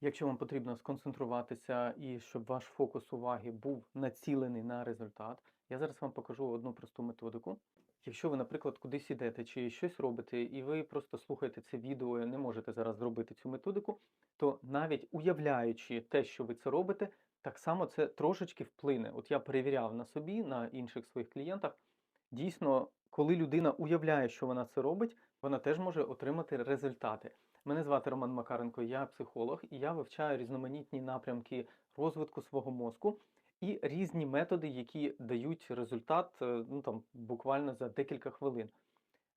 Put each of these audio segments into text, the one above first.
Якщо вам потрібно сконцентруватися і щоб ваш фокус уваги був націлений на результат, я зараз вам покажу одну просту методику. Якщо ви, наприклад, кудись ідете чи щось робите, і ви просто слухаєте це відео і не можете зараз зробити цю методику, то навіть уявляючи те, що ви це робите, так само це трошечки вплине. От я перевіряв на собі, на інших своїх клієнтах. Дійсно, коли людина уявляє, що вона це робить, вона теж може отримати результати. Мене звати Роман Макаренко, я психолог, і я вивчаю різноманітні напрямки розвитку свого мозку і різні методи, які дають результат е, ну, там, буквально за декілька хвилин.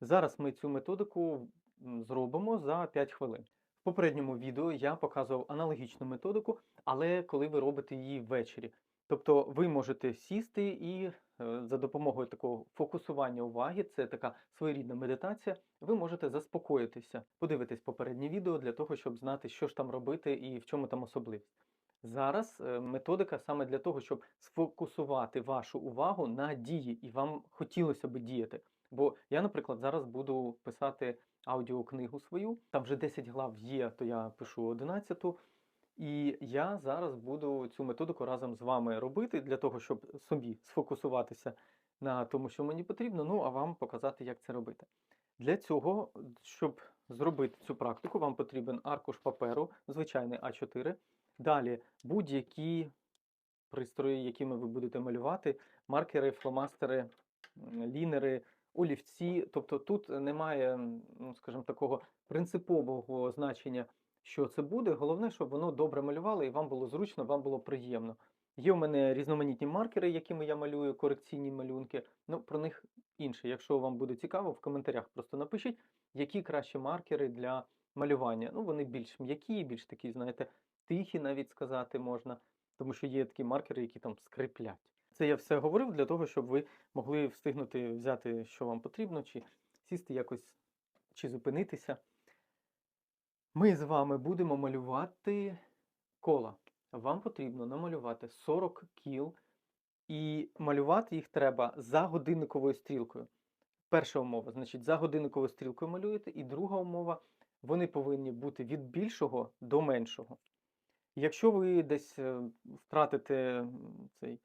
Зараз ми цю методику зробимо за 5 хвилин. В попередньому відео я показував аналогічну методику, але коли ви робите її ввечері. Тобто ви можете сісти і за допомогою такого фокусування уваги, це така своєрідна медитація, ви можете заспокоїтися, подивитись попереднє відео для того, щоб знати, що ж там робити і в чому там особливість. Зараз е, методика саме для того, щоб сфокусувати вашу увагу на дії, і вам хотілося би діяти. Бо я, наприклад, зараз буду писати аудіокнигу свою. Там вже 10 глав є, то я пишу 11. І я зараз буду цю методику разом з вами робити для того, щоб собі сфокусуватися на тому, що мені потрібно, ну а вам показати, як це робити. Для цього, щоб зробити цю практику, вам потрібен аркуш паперу, звичайний А4. Далі будь-які пристрої, якими ви будете малювати, маркери, фломастери, лінери, олівці. Тобто тут немає, ну, скажімо, такого принципового значення, що це буде. Головне, щоб воно добре малювало і вам було зручно, вам було приємно. Є у мене різноманітні маркери, якими я малюю, корекційні малюнки. Ну, про них інше. Якщо вам буде цікаво, в коментарях просто напишіть, які кращі маркери для малювання. Ну, вони більш м'які, більш такі, знаєте, тихі, навіть сказати можна, тому що є такі маркери, які там скриплять. Це я все говорив для того, щоб ви могли встигнути взяти, що вам потрібно, чи сісти якось, чи зупинитися. Ми з вами будемо малювати кола. Вам потрібно намалювати 40 кіл, і малювати їх треба за годинниковою стрілкою. Перша умова, значить, за годинниковою стрілкою малюєте, і друга умова, вони повинні бути від більшого до меншого. Якщо ви десь е, втратите цей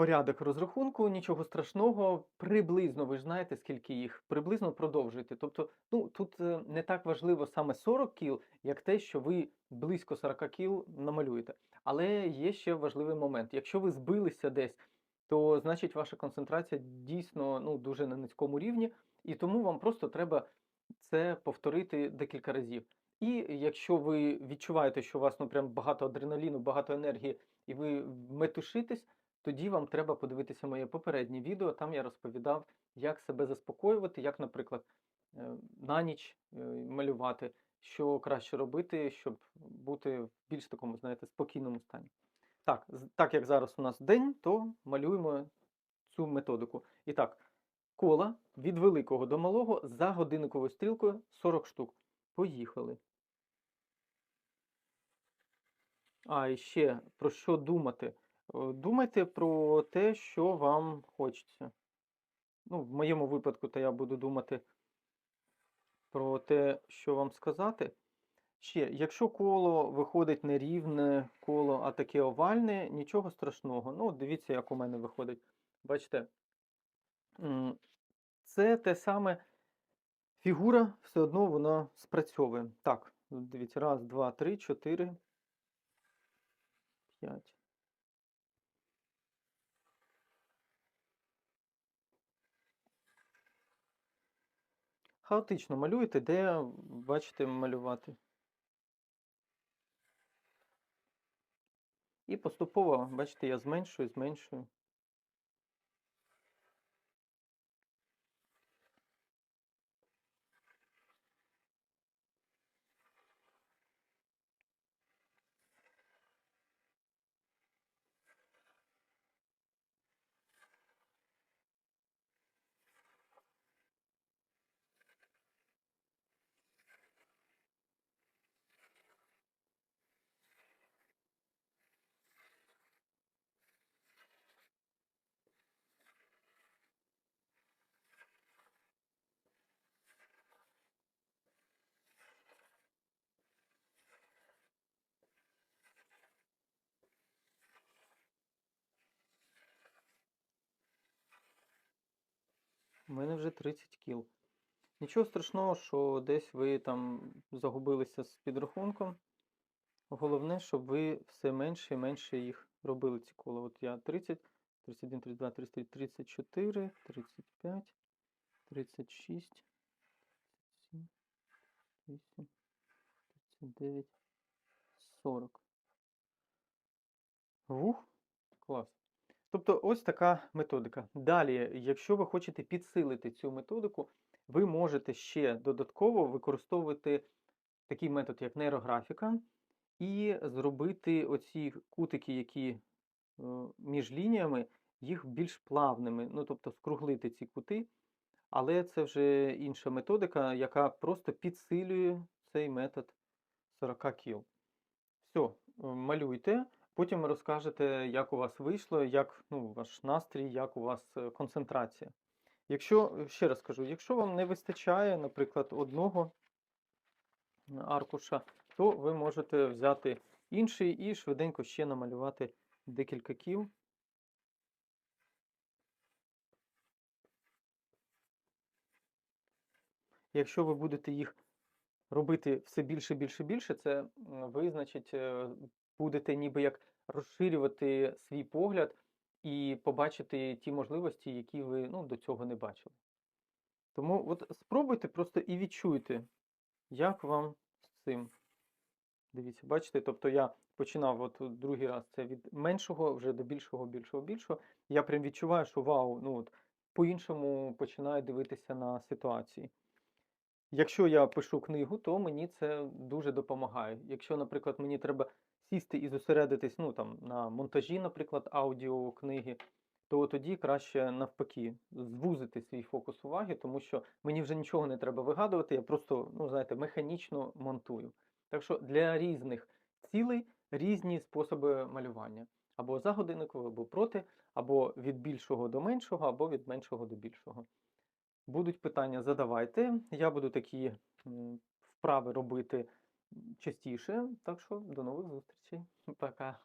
порядок розрахунку, нічого страшного, приблизно ви ж знаєте, скільки їх, приблизно продовжуйте. Тобто, ну тут е, не так важливо саме 40 кіл, як те, що ви близько 40 кіл намалюєте. Але є ще важливий момент. Якщо ви збилися десь, то значить ваша концентрація дійсно ну, дуже на низькому рівні, і тому вам просто треба це повторити декілька разів. І якщо ви відчуваєте, що у вас ну прям багато адреналіну, багато енергії, і ви метушитесь, тоді вам треба подивитися моє попереднє відео. Там я розповідав, як себе заспокоювати, як, наприклад, е, на ніч е, малювати, що краще робити, щоб бути в більш такому, знаєте, спокійному стані. Так, так як зараз у нас день, то малюємо цю методику. І так, кола від великого до малого за годинниковою стрілкою 40 штук. Поїхали. А, і ще про що думати? Е, Думайте про те, що вам хочеться. Ну, в моєму випадку, то я буду думати про те, що вам сказати. Ще, якщо коло виходить не рівне коло, а таке овальне, нічого страшного. Ну, дивіться, як у мене виходить. Бачите, це те саме фігура, все одно вона спрацьовує. Так, дивіться, раз, два, три, чотири, п'ять. Хаотично малюєте, де бачите малювати. І поступово, бачите, я зменшую, зменшую. У мене вже 30 кіл. Нічого страшного, що десь ви там загубилися з підрахунком. Головне, щоб ви все менше і менше їх робили ці кола. От я 30, 31, 32, 33, 34, 35, 36, 37, 8, 39, 40. Ух, клас. Тобто ось така методика. Далі, якщо ви хочете підсилити цю методику, ви можете ще додатково використовувати такий метод, як нейрографіка, і зробити оці кутики, які е, між лініями, їх більш плавними. Ну, тобто скруглити ці кути, але це вже інша методика, яка просто підсилює цей метод 40 кіл. Все, малюйте. Потім розкажете, як у вас вийшло, як ну, ваш настрій, як у вас е, концентрація. Якщо, е, ще раз кажу, якщо вам не вистачає, наприклад, одного аркуша, то ви можете взяти інший і швиденько ще намалювати декілька кіл. Якщо ви будете їх робити все більше, більше, більше, це м, ви, значить, е, будете ніби як розширювати свій погляд і побачити ті можливості, які ви ну, до цього не бачили. Тому от спробуйте просто і відчуйте, як вам з цим. Дивіться, бачите, тобто я починав от другий раз це від меншого вже до більшого, більшого, більшого. Я прям відчуваю, що вау, ну от по-іншому починаю дивитися на ситуації. Якщо я пишу книгу, то мені це дуже допомагає. Якщо, наприклад, мені треба сісти і зосередитись ну, там, на монтажі, наприклад, аудіокниги, то тоді краще навпаки звузити свій фокус уваги, тому що мені вже нічого не треба вигадувати, я просто, ну, знаєте, механічно монтую. Так що для різних цілей різні способи малювання. Або за годинниково, або проти, або від більшого до меншого, або від меншого до більшого. Будуть питання, задавайте. Я буду такі вправи робити частіше. Так що до нових зустрічей. Пока.